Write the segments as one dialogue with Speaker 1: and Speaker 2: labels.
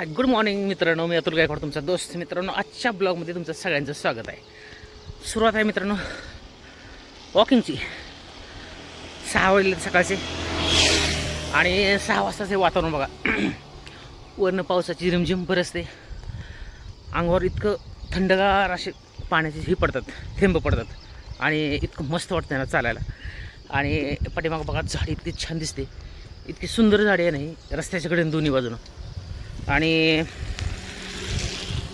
Speaker 1: Hi good morning मित्रांनो. मी अतुल गायकवाड तुमचा दोस्त. मित्रांनो आजच्या ब्लॉगमध्ये तुमचं सगळ्यांचं स्वागत आहे. सुरुवात आहे मित्रांनो वॉकिंगची सहा वाजले सकाळचे. आणि सहा वाजताचे वातावरण बघा. वरनं पावसाची रिमझिम बरसते अंगावर इतकं थंडगार असे पाण्याचे हे पडतात थेंब पडतात. आणि इतकं मस्त वाटतं ना चालायला. आणि पाठीमागं बघा झाडी इतकी छान दिसते. इतकी सुंदर झाडी आहे नाही रस्त्याच्याकडे दोन्ही बाजूनं. आणि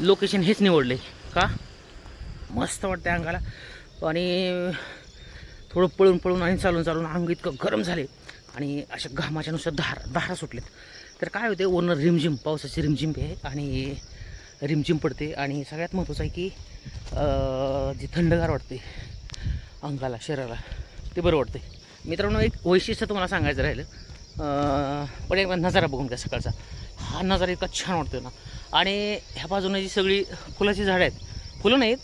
Speaker 1: लोकेशन हेच निवडले. का? मस्त वाटते अंगाला. आणि थोडं पळून पळून आणि चालून चालून अंग इतकं गरम झाले. आणि अशा घामाच्यानुसार धार धारा सुटलेत तर काय होते ओनर रिमझिम पावसाची रिमझिम आहे आणि रिमझिम पडते. आणि सगळ्यात महत्त्वाचं आहे की जी थंडगार वाटते अंगाला शरीराला ते बरं वाटते मित्रांनो एक वैशिष्ट्य तुम्हाला सांगायचं राहिलं. पण एक नजारा बघून घ्या सकाळचा. हा नजारा इतका छान वाटतो ना. आणि ह्या बाजूने जी सगळी फुलाची झाडं आहेत फुलं नाहीत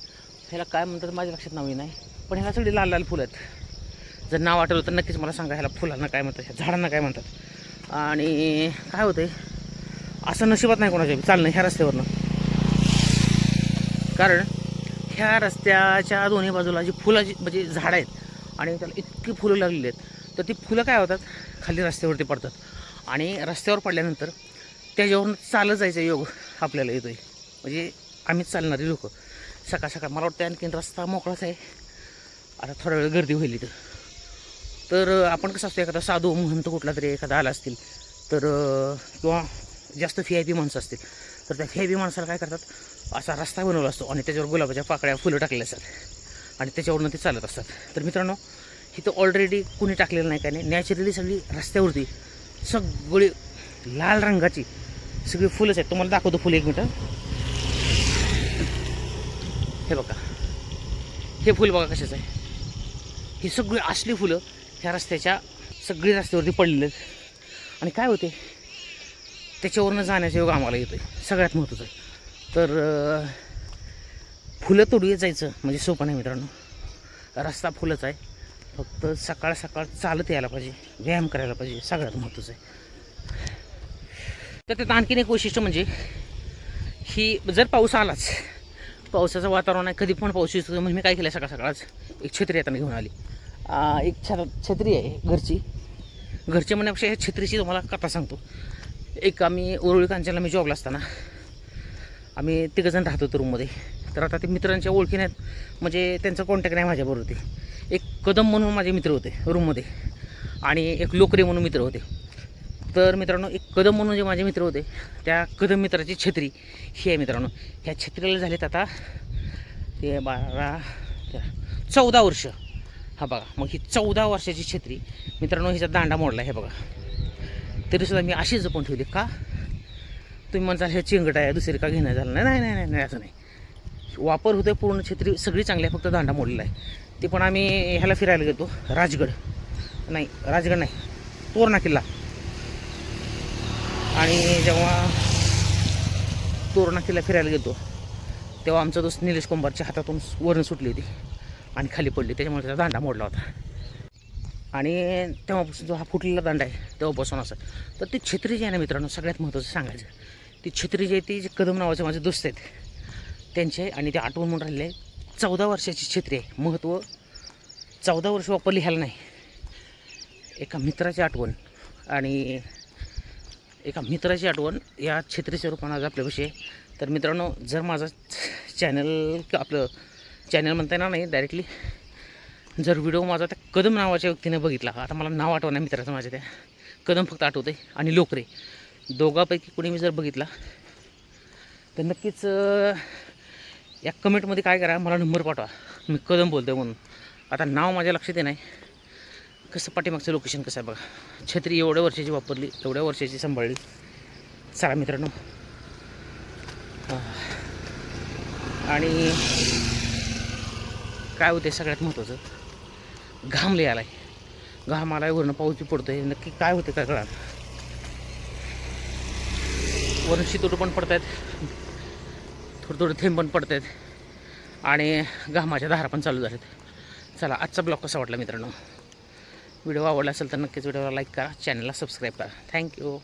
Speaker 1: ह्याला काय म्हणतात माझ्या लक्षात नाव नाही पण ह्याला सगळी लाल लाल फुलं आहेत. जर नाव आठवलं तर नक्कीच मला सांगा ह्याला फुलांना काय म्हणतात ह्या झाडांना काय म्हणतात. आणि काय होतं असं नशिबात नाही कोणाच्या चालणं ह्या रस्त्यावरनं. कारण ह्या रस्त्याच्या दोन्ही बाजूला जी फुलाची म्हणजे झाडं आहेत आणि त्याला इतकी फुलं लागलेली आहेत तर ती फुलं काय होतात खाली रस्त्यावरती पडतात. आणि रस्त्यावर पडल्यानंतर त्याच्यावरून चालत जायचा योग आपल्याला येतो आहे म्हणजे आम्हीच चालणारी लोक. सकाळ सकाळ मला वाटतं आणखीन रस्ता मोकळाच आहे. आता थोडा वेळ गर्दी होईल इथं. तर आपण कसं असतो एखादा साधू महंत कुठला तरी एखादा आला असतील तर किंवा जास्त फी आय पी माणसं असतील तर त्या फी आय पी माणसाला काय करतात असा रस्ता बनवला असतो आणि त्याच्यावर गुलाबाच्या पाकळ्या फुलं टाकलेल्या असतात. आणि त्याच्यावरनं ते चालत असतात. तर मित्रांनो इथं ऑलरेडी कुणी टाकलेलं नाही काय नाही. नॅचरली सगळी रस्त्यावरती सगळी लाल रंगाची. सगळी फुलंच आहेत. तुम्हाला दाखवतो फुलं एक मिनटं. हे बघा. हे फुल बघा कशाचं आहे. ही सगळी असली फुलं ह्या रस्त्याच्या सगळी रस्त्यावरती पडलेली आहेत. आणि काय होते त्याच्यावरनं जाण्याचा योग आम्हाला येतो आहे सगळ्यात महत्त्वाचं आहे. तर फुलं तोडूया जायचं म्हणजे सोपं नाही मित्रांनो. रस्ता फुलंच आहे. फक्त सकाळ सकाळ चालत यायला पाहिजे. व्यायाम करायला पाहिजे. सगळ्यात महत्त्वाचं आहे. तर त्यात आणखीन एक वैशिष्ट्य म्हणजे ही जर पाऊस आलाच पावसाचं वातावरण आहे कधी पण पाऊस येतो म्हणजे मी काय केलं सकाळ सकाळच एक छत्री येताना घेऊन आली. एक छ छत्री आहे घरची. घरची म्हणण्यापेक्षा ह्या छत्रीची तुम्हाला कथा सांगतो. एक आम्ही ओरळी कांचनला मी जॉबला असताना आम्ही तिघंजण राहत होतो रूममध्ये तर आता ते मित्रांच्या ओळखी नाहीत म्हणजे त्यांचा कॉन्टॅक्ट नाही माझ्याबरोबर ते एक कदम म्हणून माझे मित्र होते रूममध्ये आणि एक लोकरे म्हणून मित्र होते. तर मित्रांनो एक कदम म्हणून जे माझे मित्र होते त्या कदम मित्राची छत्री ही आहे मित्रांनो. ह्या छत्रीला झालेत आता ते बारा तेरा चौदा वर्ष. हा बघा मग ही चौदा वर्षाची छत्री मित्रांनो हिचा दांडा मोडला हे बघा. तरीसुद्धा मी अशी जपून ठेवली का? तुम्ही म्हणताल हे चिंगट आहे दुसरी का घेणं झालं नाही? नाही नाही नाही नाही असं नाही. वापर होतोय पूर्ण छत्री सगळी चांगली आहे फक्त दांडा मोडलेला आहे. ते पण आम्ही ह्याला फिरायला गेलो राजगड. नाही राजगड नाही तोरणा किल्ला. आणि जेव्हा तोरणा किल्ला फिरायला गेलो तेव्हा आमचा दोस्त निलेश कुंभारच्या हातातून वरण सुटली होती आणि खाली पडली. त्याच्यामुळे त्याचा दांडा मोडला होता. आणि तेव्हापासून जो हा फुटलेला दांडा आहे तेव्हापासून असं. तर ती छत्री जी आहे ना मित्रांनो सगळ्यात महत्त्वाचं सांगायचं. ती छत्री जी आहे ती जे कदम नावाचे माझे दोस्त आहेत त्यांचे आणि ते आठवण म्हणून राहिले चौदा वर्षाची छत्री आहे. महत्त्व चौदा वर्ष वापरली ह्याला नाही. एका मित्राची आठवण. आणि एका मित्राची आठवण या छत्रीच्या रूपानं आज आपल्याविषयी तर मित्रांनो जर माझा चॅनल किंवा आपलं चॅनल म्हणता येणार नाही डायरेक्टली जर व्हिडिओ माझा त्या कदम नावाच्या व्यक्तीने बघितला आता मला नाव आठवण नाही मित्राचं माझ्या त्या. कदम फक्त आठवते आणि लोकरे. दोघापैकी कोणी मी जर बघितला तर नक्कीच या कमेंटमध्ये काय करा मला नंबर पाठवा. मी कदम बोलतो म्हणून. आता नाव माझ्या लक्षात येणार कसं पाठीमागचं लोकेशन कसं आहे बघा. छत्री एवढ्या वर्षाची वापरली एवढ्या वर्षाची सांभाळली. चला मित्रांनो. आणि काय होते सगळ्यात महत्त्वाचं घाम लय आलाय. घाम आलाय वरनं पाऊस पडतो पडतोय. नक्की काय होते काय कळा वरून शितोडं पण पडत आहेत थोडं थोडं थेंब पण पडत आहेत आणि घामाच्या धारा पण चालू झाल्यात. चला आजचा ब्लॉग कसा वाटला मित्रांनो? व्हिडिओ आवडला असेल तर नक्कीच व्हिडिओला लाईक करा चॅनलला सबस्क्राईब करा. थँक्यू.